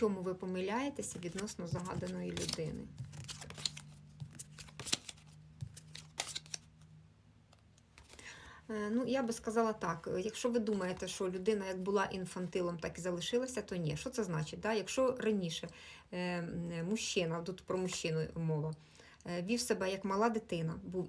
чому ви помиляєтеся відносно загаданої людини. Е, Ну, я би сказала так: якщо ви думаєте, що людина як була інфантилом, так і залишилася, то ні. Що це значить? Да? Якщо раніше е, мужчина, тут про мужчину мова, вів себе як мала дитина, був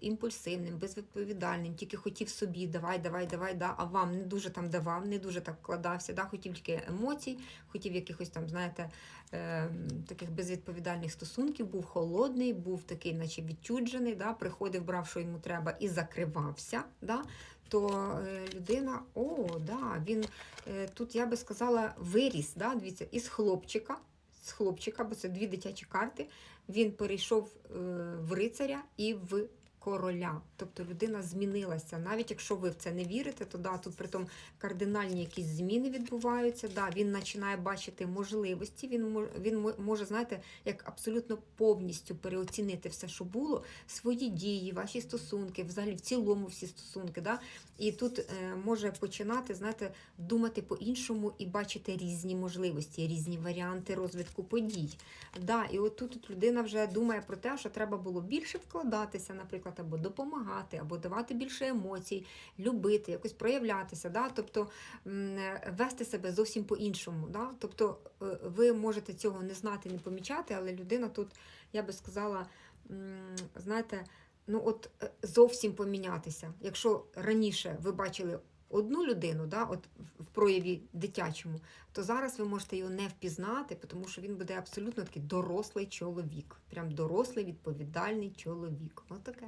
імпульсивним, безвідповідальним, тільки хотів собі, давай, давай, давай, да, а вам не дуже там давав, не дуже так вкладався, да, хотів тільки емоцій, хотів якихось там, знаєте, е, таких безвідповідальних стосунків, був холодний, був такий, наче відчуджений, да, приходив, брав, що йому треба, і закривався. Да, то е, людина, о, да, він е, тут, я би сказала, виріс, да, дивіться, із хлопчика, з хлопчика, бо це дві дитячі карти, він перейшов е, в рицаря і в короля. Тобто людина змінилася. Навіть якщо ви в це не вірите, то да, тут притом кардинальні якісь зміни відбуваються. Да, він починає бачити можливості. Він він може, знаєте, як абсолютно повністю переоцінити все, що було, свої дії, ваші стосунки, взагалі в цілому всі стосунки. Да? І тут е, може починати, знаєте, думати по-іншому і бачити різні можливості, різні варіанти розвитку подій. Да, і от тут, тут людина вже думає про те, що треба було більше вкладатися, наприклад, або допомагати, або давати більше емоцій, любити, якось проявлятися. Да? Тобто вести себе зовсім по-іншому. Да? Тобто е, ви можете цього не знати, не помічати, але людина тут, я би сказала, знаєте, ну от е, зовсім помінятися. Якщо раніше ви бачили одну людину, да, от в- прояві дитячому, то зараз ви можете його не впізнати, тому що він буде абсолютно такий дорослий чоловік. Прям дорослий, відповідальний чоловік. Отаке.